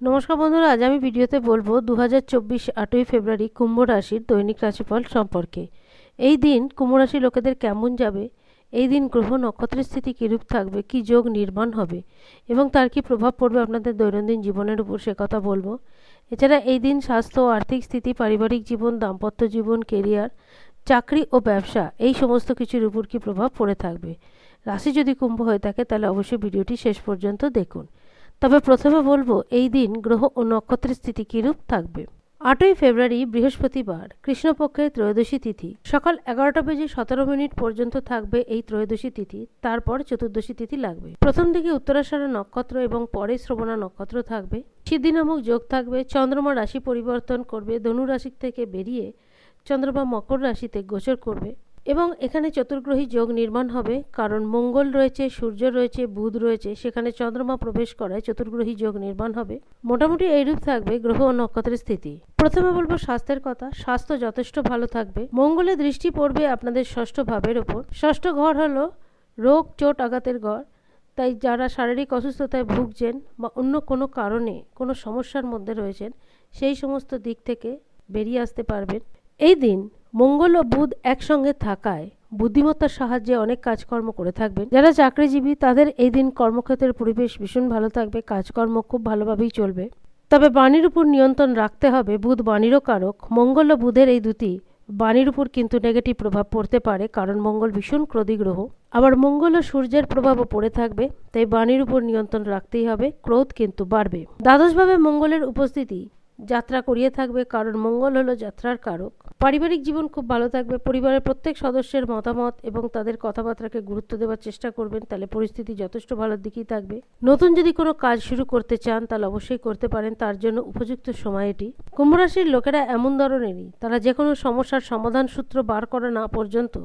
নমস্কার বন্ধুরা, আজ আমি ভিডিওতে বলব দু হাজার চব্বিশ আটই ফেব্রুয়ারি কুম্ভ রাশির দৈনিক রাশিফল সম্পর্কে। এই দিন কুম্ভ রাশির লোকেদের কেমন যাবে? এই দিন গ্রহ নক্ষত্রের স্থিতি কীরূপ থাকবে? কি যোগ নির্মাণ হবে? এবং তার কি প্রভাব পড়বে আপনাদের দৈনন্দিন জীবনের উপর সে কথা বলব। এছাড়া এই দিন স্বাস্থ্য, আর্থিক স্থিতি, পারিবারিক জীবন, দাম্পত্য জীবন, কেরিয়ার, চাকরি ও ব্যবসা, এই সমস্ত কিছুর উপর কি প্রভাব পড়ে থাকবে? রাশি যদি কুম্ভ হয়ে থাকে, তাহলে অবশ্যই ভিডিওটি শেষ পর্যন্ত দেখুন। তবে প্রথমে বলব, এই দিন গ্রহ ও নক্ষত্রের স্থিতি কিরূপ থাকবে? আটই ফেব্রুয়ারি, বৃহস্পতিবার, কৃষ্ণপক্ষের ত্রয়োদশী তিথি। সকাল এগারোটা বেজে সতেরো মিনিট পর্যন্ত থাকবে এই ত্রয়োদশী তিথি, তারপর চতুর্দশী তিথি লাগবে। প্রথম দিকে উত্তরাষাঢ়া নক্ষত্র এবং পরে শ্রবণা নক্ষত্র থাকবে। সিদ্ধি নামক যোগ থাকবে, চন্দ্রমা রাশি পরিবর্তন করবে, ধনু রাশি থেকে বেরিয়ে চন্দ্রমা মকর রাশিতে গোচর করবে। এবং এখানে চতুর্গ্রহী যোগ নির্মাণ হবে, কারণ মঙ্গল রয়েছে, সূর্য রয়েছে, বুধ রয়েছে, সেখানে চন্দ্রমা প্রবেশ করায় চতুর্গ্রহী যোগ নির্মাণ হবে। মোটামুটি এইরূপ থাকবে গ্রহ ও নক্ষত্রের স্থিতি। প্রথমে বলব স্বাস্থ্যের কথা, স্বাস্থ্য যথেষ্ট ভালো থাকবে। মঙ্গলে দৃষ্টি পড়বে আপনাদের ষষ্ঠ ভাবের ওপর ষষ্ঠ ঘর হলো রোগ, চোট, আঘাতের ঘর। তাই যারা শারীরিক অসুস্থতায় ভুগছেন বা অন্য কোনো কারণে কোনো সমস্যার মধ্যে রয়েছেন, সেই সমস্ত দিক থেকে বেরিয়ে আসতে পারবেন। এই দিন মঙ্গল ও বুধ একসঙ্গে থাকায় বুদ্ধিমত্তার সাহায্যে অনেক কাজকর্ম করে থাকবেন। যারা চাকরিজীবী, তাদের এই দিন কর্মক্ষেত্রের পরিবেশ ভীষণ ভালো থাকবে, কাজকর্ম খুব ভালোভাবেই চলবে। তবে বাণীর উপর নিয়ন্ত্রণ রাখতে হবে, বুধ বাণীরও কারক। মঙ্গল ও বুধের এই দুটি বাণীর উপর কিন্তু নেগেটিভ প্রভাব পড়তে পারে, কারণ মঙ্গল ভীষণ ক্রোধী গ্রহ আবার মঙ্গল ও সূর্যের প্রভাবও পড়ে থাকবে, তাই বাণীর উপর নিয়ন্ত্রণ রাখতেই হবে, ক্রোধ কিন্তু বাড়বে। দ্বাদশভাবে মঙ্গলের উপস্থিতি যাত্রা করিয়ে থাকবে, কারণ মঙ্গল হলো যাত্রার কারক। পারিবারিক জীবন খুব ভালো থাকবে, পরিবারের প্রত্যেক সদস্যের মতামত এবং তাদের কথাবার্তাকে গুরুত্ব দেওয়ার চেষ্টা করবেন, তাহলে পরিস্থিতি যথেষ্ট ভালোর দিকেই থাকবে। নতুন যদি কোনো কাজ শুরু করতে চান, তাহলে অবশ্যই করতে পারেন, তার জন্য উপযুক্ত সময় এটি। কুম্ভরাশির লোকেরা এমন ধরনেরই, তারা যে কোনো সমস্যার সমাধান সূত্র বার করা না পর্যন্ত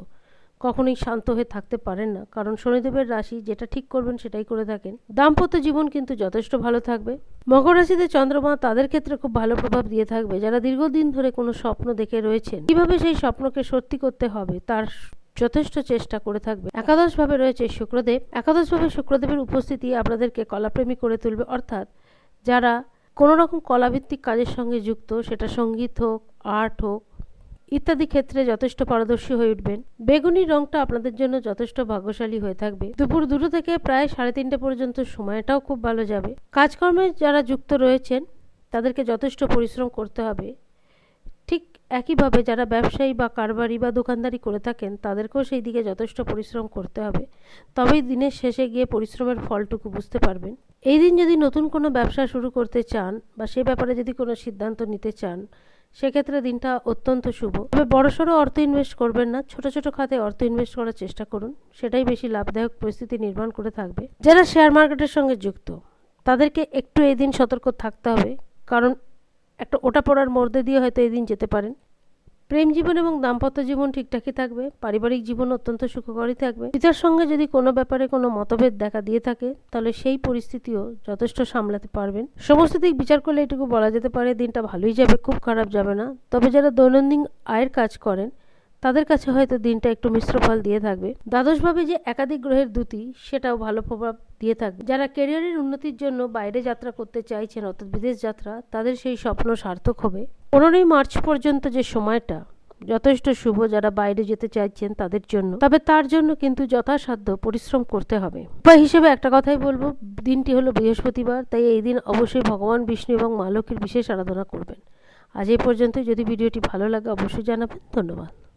কখনোই শান্ত হয়ে থাকতে পারেন না। কারণ শনিদেবের রাশি যেটা ঠিক করবেন সেটাই করে থাকেন। দাম্পত্য জীবন কিন্তু যথেষ্ট ভালো থাকবে। মকর রাশিতে চন্দ্রমা তাদের ক্ষেত্রে খুব ভালো প্রভাব দিয়ে থাকবে। যারা দীর্ঘদিন ধরে কোনো স্বপ্ন দেখে রয়েছেন, কীভাবে সেই স্বপ্নকে সত্যি করতে হবে তার যথেষ্ট চেষ্টা করে থাকবে। একাদশ ভাবে রয়েছে শুক্রদেব। একাদশ ভাবে শুক্রদেবের উপস্থিতি আপনাদেরকে কলাপ্রেমী করে তুলবে। অর্থাৎ যারা কোনো রকম কলাভিত্তিক কাজের সঙ্গে যুক্ত, সেটা সংগীত হোক, আর্ট হোক ইত্যাদি ক্ষেত্রে যথেষ্ট পারদর্শী হয়ে উঠবেন। বেগুনি রংটা আপনাদের জন্য যথেষ্ট ভাগ্যশালী হয়ে থাকবে। দুপুর দুটো থেকে প্রায় সাড়ে তিনটে পর্যন্ত সময়টাও খুব ভালো যাবে। কাজকর্মে যারা যুক্ত রয়েছেন, তাদেরকে যথেষ্ট পরিশ্রম করতে হবে। ঠিক একইভাবে যারা ব্যবসায়ী বা কারবারি বা দোকানদারি করে থাকেন, তাদেরকেও সেই দিকে যথেষ্ট পরিশ্রম করতে হবে। তবেই দিনের শেষে গিয়ে পরিশ্রমের ফলটুকু বুঝতে পারবেন। এই দিন যদি নতুন কোনো ব্যবসা শুরু করতে চান বা সে ব্যাপারে যদি কোনো সিদ্ধান্ত নিতে চান সেক্ষেত্রে দিনটা অত্যন্ত শুভ। তবে বড়সড় অর্থ ইনভেস্ট করবেন না। ছোট ছোট খাতে অর্থ ইনভেস্ট করার চেষ্টা করুন। সেটাই বেশি লাভদায়ক পরিস্থিতি নির্মাণ করে থাকবে। যারা শেয়ার মার্কেটের সঙ্গে যুক্ত, তাদেরকে একটু এই দিন সতর্ক থাকতে হবে। কারণ একটা ওটা পড়ার মধ্যে দিয়ে হয়তো এই দিন যেতে পারেন। প্রেম জীবন এবং দাম্পত্য জীবন ঠিকঠাকই থাকবে, পারিবারিক জীবন অত্যন্ত সুখকরই থাকবে। পিতার সঙ্গে যদি কোনো ব্যাপারে কোনো মতভেদ দেখা দিয়ে থাকে, তাহলে সেই পরিস্থিতিও যথেষ্ট সামলাতে পারবেন। সমস্ত দিক বিচার করলে এটুকু বলা যেতে পারে, দিনটা ভালোই যাবে, খুব খারাপ যাবে না। তবে যারা দৈনন্দিন আয়ের কাজ করেন তাদের কাছে হয়তো দিনটা একটু মিশ্র ফল দিয়ে থাকবে। দ্বাদশভাবে যে একাধিক গ্রহের দুটি সেটাও ভালো প্রভাব দিয়ে থাকবে। যারা ক্যারিয়ারের উন্নতির জন্য বাইরে যাত্রা করতে চাইছেন, অর্থাৎ বিদেশ যাত্রা, তাদের সেই স্বপ্ন সার্থক হবে। পনেরোই মার্চ পর্যন্ত যে সময়টা, যথেষ্ট শুভ যারা বাইরে যেতে চাইছেন তাদের জন্য। তবে তার জন্য কিন্তু যথাসাধ্য পরিশ্রম করতে হবে। উপায় হিসেবে একটা কথাই বলব, দিনটি হলো বৃহস্পতিবার, তাই এই দিন অবশ্যই ভগবান বিষ্ণু এবং মা লক্ষ্মীর বিশেষ আরাধনা করবেন। আজ এই পর্যন্ত যদি ভিডিওটি ভালো লাগে, অবশ্যই জানাবেন। ধন্যবাদ।